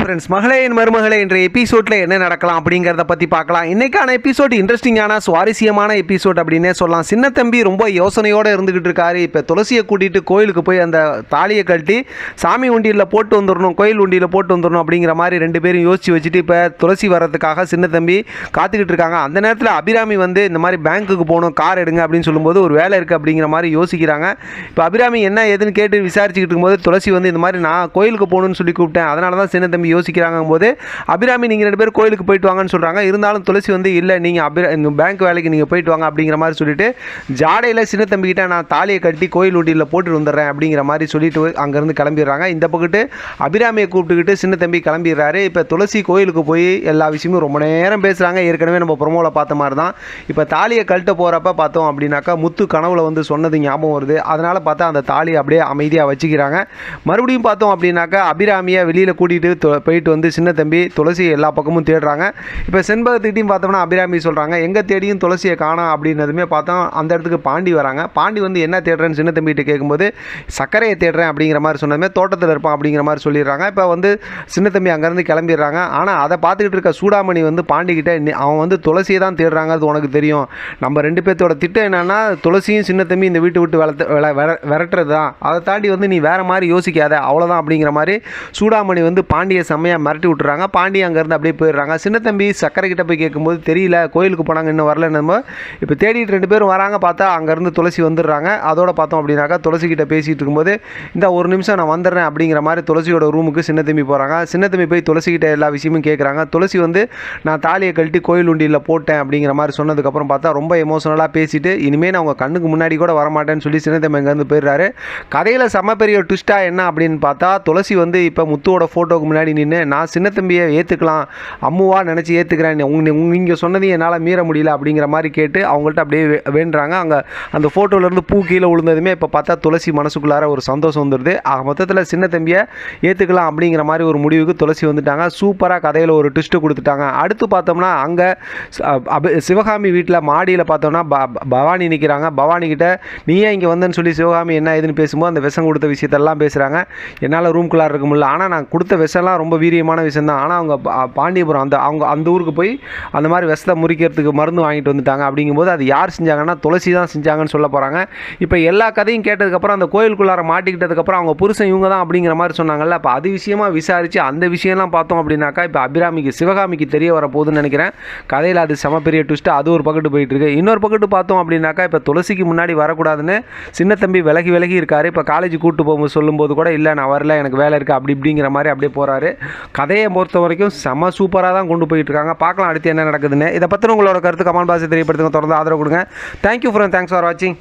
Friends மகளேன் மருமகளே என்ற எபிசோடில் என்ன நடக்கலாம் அப்படிங்கிறத பற்றி பார்க்கலாம். இன்றைக்கான எபிசோட் இன்ட்ரெஸ்டிங்கான சுவாரஸ்யமான எபிசோட் அப்படின்னே சொல்லலாம். சின்ன தம்பி ரொம்ப யோசனையோடு இருந்துக்கிட்டு இருக்காரு. இப்போ துளசியை கூட்டிகிட்டு கோயிலுக்கு போய் அந்த தாலியை கழட்டி சாமி உண்டியில் போட்டு வந்துடணும் கோயில் உண்டியில் போட்டு வந்துடணும் அப்படிங்கிற மாதிரி ரெண்டு பேரும் யோசிச்சு வச்சுட்டு இப்போ துளசி வர்றதுக்காக சின்ன தம்பி காத்துக்கிட்டு இருக்காங்க. அந்த நேரத்தில் அபிராமி வந்து இந்த மாதிரி பேங்க்குக்கு போகணும் கார் எடுங்க அப்படின்னு சொல்லும்போது ஒரு வேலை இருக்குது அப்படிங்கிற மாதிரி யோசிக்கிறாங்க. இப்போ அபிராமி என்ன ஏதுன்னு கேட்டு விசாரிச்சுக்கிட்டு இருக்கும்போது துளசி வந்து இந்த மாதிரி நான் கோயிலுக்கு போகணும்னு சொல்லி கூப்பிட்டேன். அதனால தான் சின்ன தம்பி யோசிக்கிறாங்க போது அபிராமி நீங்கள் ரெண்டு பேர் கோயிலுக்கு போயிட்டு வாங்கன்னு சொல்கிறாங்க இருந்தாலும் துளசி வந்து இல்லை நீங்கள் அபிரா இந்த பேங்க் வேலைக்கு நீங்கள் போயிட்டு வாங்க அப்படிங்கிற மாதிரி சொல்லிட்டு ஜாடையில் சின்ன தம்பிக்கிட்ட நான் தாலியை கட்டி கோயில் ஊட்டியில் போட்டுட்டு வந்துடுறேன் அப்படிங்கிற மாதிரி சொல்லிட்டு அங்கேருந்து கிளம்பிடுறாங்க. இந்த பக்கத்து அபிராமியை கூப்பிட்டுக்கிட்டு சின்ன தம்பி கிளம்பிடுறாரு. இப்போ துளசி கோயிலுக்கு போய் எல்லா விஷயமும் ரொம்ப நேரம் பேசுகிறாங்க ஏற்கனவே நம்ம ப்ரொமோவில் பார்த்த மாதிரி தான் இப்போ தாலியை கழட்ட போகிறப்ப பார்த்தோம் அப்படின்னாக்கா முத்து கனவுல வந்து சொன்னது ஞாபகம் வருது. அதனால் பார்த்தா அந்த தாலியை அப்படியே அமைதியாக வச்சுக்கிறாங்க. மறுபடியும் பார்த்தோம் அப்படின்னாக்கா அபிராமியை வெளியில் கூட்டிகிட்டு போயிட்டு வந்து சின்ன தம்பி துளசி எல்லா பக்கமும் தேடுறாங்க. இப்போ செண்பகத்திட்டையும் பார்த்தோம்னா அபிராமி சொல்கிறாங்க எங்கே தேடியும் துளசியை காணோம் அப்படின்னதுமே பார்த்தோம் அந்த இடத்துக்கு பாண்டி வராங்க. பாண்டி வந்து என்ன தேடுறேன்னு சின்ன தம்பிகிட்ட கேட்கும்போது சர்க்கரையை தேடுறேன் அப்படிங்கிற மாதிரி சொன்னதுமே தோட்டத்தில் இருப்பான் அப்படிங்கிற மாதிரி சொல்லிடுறாங்க. இப்போ வந்து சின்ன தம்பி அங்கேருந்து கிளம்பிடுறாங்க. ஆனால் அதை பார்த்துக்கிட்டு இருக்க சூடாமணி வந்து பாண்டிக்கிட்ட "நீ- அவன் வந்து துளசியை தான் தேடுறாங்க அது உனக்கு தெரியும். நம்ம ரெண்டு பேர்த்தோட திட்டம் என்னென்னா துளசியும் சின்ன தம்பி இந்த வீட்டு விட்டு வளர்த்து விள- விர- விரட்டுறது தான். அதை தாண்டி வந்து நீ வேறு மாதிரி யோசிக்காத அவ்வளோதான் அப்படிங்கிற மாதிரி சூடாமணி வந்து பாண்டி பாண்டியை செம்மையாக மிரட்டி விட்டுறாங்க. பாண்டி அங்கேருந்து அப்படியே போயிடுறாங்க. சின்ன தம்பி சக்கரை கிட்ட போய் கேட்கும்போது தெரியல கோயிலுக்கு போனாங்க இன்னும் வரல நம்ம இப்போ தேடிட்டு ரெண்டு பேரும் வராங்க பார்த்தா அங்கேருந்து துளசி வந்துடுறாங்க. அதோட பார்த்தோம் அப்படின்னாக்கா துளசி கிட்ட பேசிகிட்டு இருக்கும்போது இந்த ஒரு நிமிஷம் நான் வந்துடுறேன் அப்படிங்கிற மாதிரி துளசியோட ரூமுக்கு சின்ன தம்பி போகிறாங்க சின்ன தம்பி போய் துளசி கிட்ட எல்லா விஷயமும் கேட்குறாங்க துளசி வந்து நான் தாலியை கழட்டி கோயில் உண்டியில் போட்டேன் அப்படிங்கிற மாதிரி சொன்னதுக்கப்புறம் பார்த்தா ரொம்ப எமோஷனலாக பேசிட்டு இனிமேல் நான் உங்கள் கண்ணுக்கு முன்னாடி கூட வரமாட்டேன்னு சொல்லி சின்ன தம்பி அங்கேருந்து போயிடுறாரு. கதையில் செம்ம பெரிய ட்விஸ்ட்டாக என்ன அப்படின்னு பார்த்தா துளசி வந்து இப்போ முத்துவோட ஃபோட்டோக்கு முன்னாடி நின்று நான் சின்ன தம்பியை ஏற்றுக்கலாம் அம்முவா நினச்சி ஏற்றுக்கிறேன் உங்க நீங்கள் சொன்னதையும் என்னால் மீற முடியல அப்படிங்கிற மாதிரி கேட்டு அவங்கள்ட்ட அப்படியே வேண்டுறாங்க. அங்கே அந்த ஃபோட்டோலேருந்து பூ கீழே விழுந்ததுமே இப்போ பார்த்தா துளசி மனசுக்குள்ளார ஒரு சந்தோஷம் வந்துடுது ஆக மொத்தத்தில் சின்ன தம்பியை ஏற்றுக்கலாம் அப்படிங்கிற மாதிரி ஒரு முடிவுக்கு துளசி வந்துட்டாங்க. சூப்பராக கதையில் ஒரு ட்விஸ்ட்டு கொடுத்துட்டாங்க. அடுத்து பார்த்தோம்னா அங்கே சிவகாமி வீட்டில் மாடியில் பார்த்தோம்னா ப பவானி நிற்கிறாங்க பவானி கிட்ட நீ இங்கே வந்தேன்னு சொல்லி சிவகாமி என்ன ஏதுன்னு பேசும்போது அந்த விஷம் கொடுத்த விஷயத்தெல்லாம் பேசுகிறாங்க என்னால் ரூம்குள்ளார இருக்க முடியல. ஆனால் நான் கொடுத்த விஷம்லாம் ரொம்ப வீரியமான விஷயம் தான் ஆனால் அவங்க பாண்டியபுரம் அந்த அவங்க அந்த ஊருக்கு போய் அந்த மாதிரி விஷத்தை முறிக்கிறதுக்கு மருந்து வாங்கிட்டு வந்துட்டாங்க. அப்படிங்கும்போது அது யார் செஞ்சாங்கன்னா துளசி தான் செஞ்சாங்கன்னு சொல்ல போகிறாங்க இப்போ எல்லா கதையும் கேட்டதுக்கப்புறம் அந்த கோயிலுக்குள்ளார மாட்டிக்கிட்டதுக்கப்புறம் அவங்க புருஷன் இவங்க தான் அப்படிங்கிற மாதிரி சொன்னாங்கல்ல. அப்போ அது விஷயமா விசாரித்து அந்த விஷயம்லாம் பார்த்தோம் அப்படின்னாக்கா இப்போ அபிராமிக்கு சிவகாமிக்கு தெரிய வர போகுதுன்னு நினைக்கிறேன். கதையில் அது செம பெரிய ட்விஸ்ட்டு அது ஒரு பக்கத்து போயிட்டு இருக்கு இன்னொரு பக்கத்து பார்த்தோம் அப்படின்னாக்கா இப்போ துளசிக்கு முன்னாடி வரக்கூடாதுன்னு சின்ன தம்பி விலகி விலகி இருக்காரு. இப்போ காலேஜ் கூப்பிட்டு போகும்போது சொல்லும்போது கூட இல்லை நான் வரல எனக்கு வேலை இருக்குது அப்படி இப்படிங்கிற மாதிரி அப்படியே போகிறாரு கதையை பொறுத்த வரைக்கும் செம சூப்பராக தான் கொண்டு போயிட்டு இருக்காங்க பார்க்கலாம் அடுத்து என்ன நடக்குதுன்னு. இதை பற்றி உங்களோட கருத்து கமெண்ட் பாக்ஸை தெரியப்படுத்துங்க. தொடர்ந்து ஆதரவு கொடுங்க. தேங்க்யூ ஃப்ரெண்ட் தேங்க்ஸ் ஃபார் வாட்சிங்